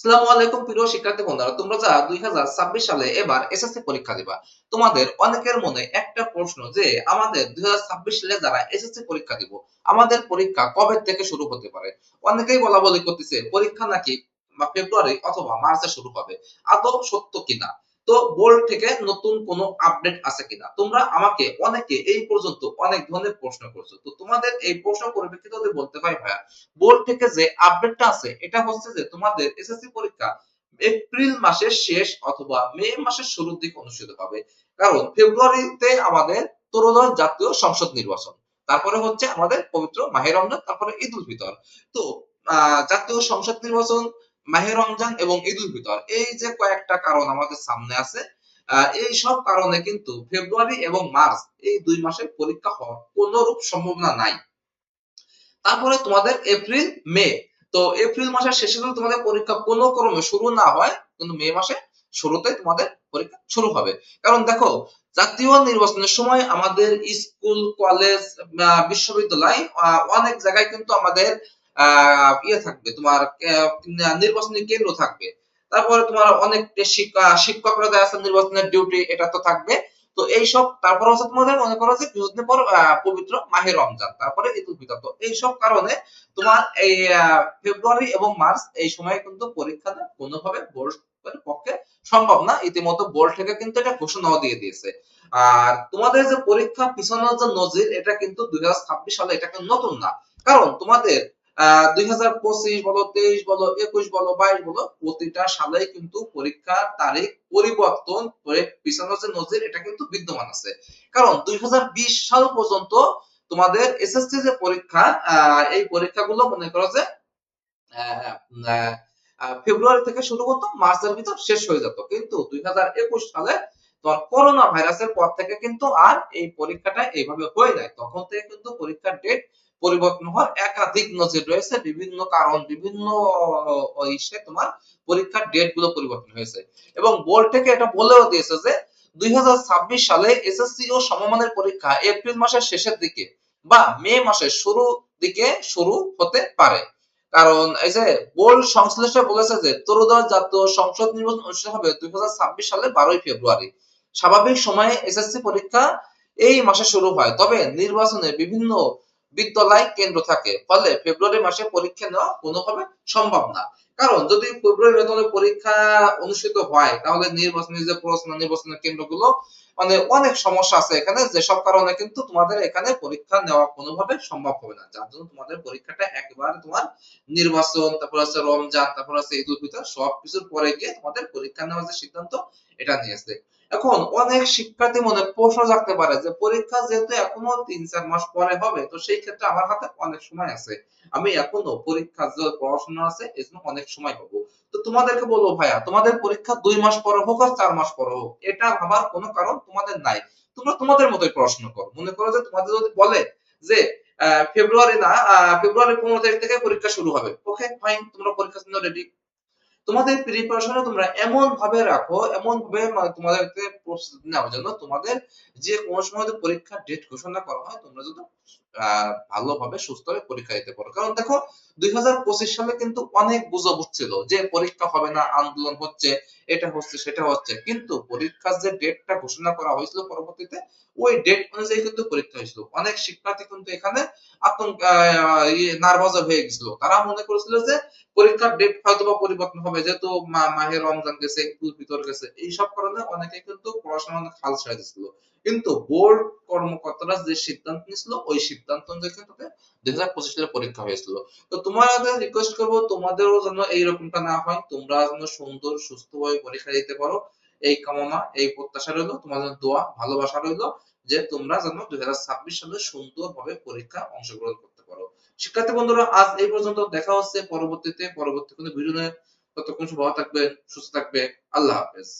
আসসালামু আলাইকুম প্রিয় শিক্ষার্থী বন্ধুরা, তোমরা দুই সালে এবার এসএসসি পরীক্ষা দিবা, তোমাদের অনেকের মনে একটা প্রশ্ন যে আমাদের দুই হাজার ছাব্বিশ সালে যারা এসএসসি পরীক্ষা দিব, আমাদের পরীক্ষা কবে থেকে শুরু হতে পারে? অনেকেই বলা বলি করতেছে, পরীক্ষা নাকি ফেব্রুয়ারি অথবা মার্চে শুরু হবে, আদৌ সত্য কিনা? তো বোর্ড থেকে নতুন কোনো আপডেট আছে কিনা? তোমরা আমাকে অনেকে এই পর্যন্ত অনেক ধরনের প্রশ্ন করছ। তো তোমাদের এই প্রশ্ন পরিপ্রেক্ষিতে বলতে পারি ভাইয়া বোর্ড থেকে যে আপডেটটা আছে, এটা হচ্ছে যে তোমাদের এসএসসি পরীক্ষা এপ্রিল মাসের শেষ অথবা মে মাসের শুরুর দিকে অনুষ্ঠিত হবে। কারণ ফেব্রুয়ারিতে আমাদের তরুণ জাতীয় সংসদ নির্বাচন। তারপরে হচ্ছে আমাদের পবিত্র মাহের রমজান, তারপরে ঈদ উল ফিতর। তো জাতীয় সংসদ নির্বাচন মাহে রমজান এবং ঈদ উল ফিতর। এই যে কয়েকটা কারণ আমাদের সামনে আছে এই সব কারণে কিন্তু ফেব্রুয়ারি এবং মার্চ এই দুই মাসের পরীক্ষা হওয়ার কোন রূপ সম্ভাবনা নাই। তারপরে তোমাদের এপ্রিল, মে। তো এপ্রিল মাসের শেষে যদি তোমাদের পরীক্ষা কোনো ক্রমে শুরু না হয়, কিন্তু মে মাসে শুরুতে তোমাদের পরীক্ষা শুরু হবে। কারণ দেখো, জাতীয় নির্বাচনের সময় আমাদের স্কুল, কলেজ বিশ্ববিদ্যালয় অনেক জায়গায় কিন্তু আমাদের ইয়ে থাকবে, তোমার নির্বাচনী কেন্দ্র থাকবে। তারপরে তোমার অনেক শিক্ষকরা আছে, নির্বাচনের ডিউটি এটা তো থাকবে। তো এইসব, তারপর হচ্ছে তোমাদের মনে করো যে কিছুদিন পর পবিত্র মাহে রমজান, তারপরে ঈদ উল ফিতর। তো এইসব কারণে তোমার এই ফেব্রুয়ারি এবং মার্চ এই সময় কিন্তু পরীক্ষাটা কোনোভাবে বোর্ডের পক্ষে সম্ভব না। ইতিমধ্যে বোর্ড থেকে কিন্তু এটা ঘোষণাও দিয়ে দিয়েছে। আর তোমাদের যে পরীক্ষা পিছনের যে নজির, এটা কিন্তু দুই হাজার ছাব্বিশ সালে এটা কিন্তু নতুন না। কারণ তোমাদের দুই হাজার পঁচিশ বলো, তেইশ বলো, একুশ বলো, বাইশ বলো, প্রতিটা সালেই কিন্তু পরীক্ষার তারিখ পরিবর্তন করে পিছানো যে নজির, এটা কিন্তু বিদ্যমান আছে। কারণ দুই সাল পর্যন্ত তোমাদের এসএসসি যে পরীক্ষা এই পরীক্ষাগুলো মনে করো যে ফেব্রুয়ারি থেকে শুরু হতো মার্চের ভিতর শেষ হয়ে যেত। কিন্তু দুই হাজার একুশ সালে তোমার করোনা ভাইরাসের পর থেকে কিন্তু আর এই পরীক্ষাটা এইভাবে হয়ে যায় তখন থেকে কিন্তু পরীক্ষার ডেট পরিবর্তন হওয়ার একাধিক নজির রয়েছে। বিভিন্ন কারণ, বিভিন্ন ইসে তোমার পরীক্ষার ডেটগুলো পরিবর্তন হয়েছে। এবং বোর্ড থেকে এটা বলেও দিয়েছে যে, দুই সালে এসএসসি ও সমমানের পরীক্ষা এপ্রিল মাসের শেষের দিকে বা মে মাসের শুরু দিকে শুরু হতে পারে। কারণ এই যে বোর্ড সংশ্লিষ্ট বলেছে যে, ত্রয়োদশ জাতীয় সংসদ নির্বাচন অনুষ্ঠিত হবে দুই হাজার ছাব্বিশ সালে বারোই ফেব্রুয়ারি। স্বাভাবিক সময়ে এসএসসি পরীক্ষা এই মাসে শুরু হয়। তবে নির্বাচনে বিভিন্ন বিদ্যালয় কেন্দ্র থাকে। ফলে ফেব্রুয়ারি মাসে পরীক্ষা নেওয়া কোনোভাবে সম্ভব না। কারণ যদি ফেব্রুয়ারি বেতনে পরীক্ষা অনুষ্ঠিত হয়, তাহলে নির্বাচনী যে প্রশ্ন নির্বাচনের কেন্দ্রগুলো মানে অনেক সমস্যা আছে এখানে, যেসব কারণে কিন্তু তোমাদের এখানে পরীক্ষা নেওয়া কোনোভাবে সম্ভব হবে না। যার জন্য তোমাদের পরীক্ষাটা একবারে তোমার নির্বাচন, তারপর আছে রমজান, তারপর আছে ঈদ উল ফিতর, সবকিছুর পরে গিয়ে তোমাদের পরীক্ষা নেওয়ার যে সিদ্ধান্ত, এটা নিয়েছে। এখন অনেক শিক্ষার্থী মনে প্রশ্ন জাগতে পারে যে, পরীক্ষা যেহেতু এখনও তিন, চার মাস পরে হবে, তো সেই ক্ষেত্রে আমার হাতে অনেক সময় আছে। আমি এখনও পরীক্ষা যে পড়াশোনা আছে এই জন্য অনেক সময় পাবো। তো তোমাদেরকে বলব ভাইয়া, তোমাদের পরীক্ষা দুই মাস পরে হোক আর চার মাস পরে হোক, এটা ভাবার কোনো কারণ তোমাদের নাই। তোমরা তোমাদের মতোই পড়াশোনা করো। মনে করো যে, তোমাদের যদি বলে যে ফেব্রুয়ারি না ফেব্রুয়ারি পনেরো তারিখ থেকে পরীক্ষা শুরু হবে ওকে ফাইন তোমরা পরীক্ষার জন্য রেডি তোমাদের প্রিপারেশনে তোমরা এমন ভাবে রাখো এমন ভাবে তোমাদের তোমাদেরকে প্রস্তুতি নেওয়ার জন্য তোমাদের যে কোনো সময় যদি পরীক্ষার ডেট ঘোষণা করা হয়, তোমরা যদি ভালোভাবে সুস্থভাবে পরীক্ষা দিতে পারো। কারণ দেখো দুই হাজার পঁচিশ সালে কিন্তু অনেক গুজব উঠছিল যে পরীক্ষা হবে না, আন্দোলন হচ্ছে, এটা হচ্ছে, সেটা হচ্ছে। কিন্তু পরীক্ষার যে ডেটটা ঘোষণা করা হয়েছিল পরবর্তীতে, ওই ডেট অনুযায়ী কিন্তু পরীক্ষা হয়েছিল। অনেক শিক্ষার্থী কিন্তু এখানে আতঙ্ক নার্ভাস হয়ে গেছিল। তারা মনে করেছিল যে পরীক্ষার ডেট হয়তো বা পরিবর্তন হবে, যেহেতু মাহে রমজান গেছে ঈদ ভিতর গেছে। এইসব কারণে অনেকে কিন্তু পড়াশোনা অনেক হাল ছেড়ে দিচ্ছিল কিন্তু বোর্ড কর্মকর্তারা যে সিদ্ধান্ত নিয়েছিল, ওই সিদ্ধান্ত অনুযায়ী কিন্তু দুই হাজার পরীক্ষা হয়েছিল। তো তোমাদের রিকোয়েস্ট করব তোমাদেরও যেন এইরকমটা না হয়, তোমরা যেন সুন্দর সুস্থভাবে পরীক্ষা দিতে পারো। এই কামনা, এই প্রত্যাশা রইল তোমাদের দোয়া, ভালোবাসা রইল যে তোমরা যেন দুই হাজার ছাব্বিশ সালে সুন্দরভাবে পরীক্ষা অংশগ্রহণ করতে পারো। শিক্ষার্থী বন্ধুরা, আজ এই পর্যন্ত দেখা হচ্ছে পরবর্তীতে, পরবর্তী কোনো ভিডিও নিয়ে। ততক্ষণ ভালো থাকবে সুস্থ থাকবে আল্লাহ হাফেজ।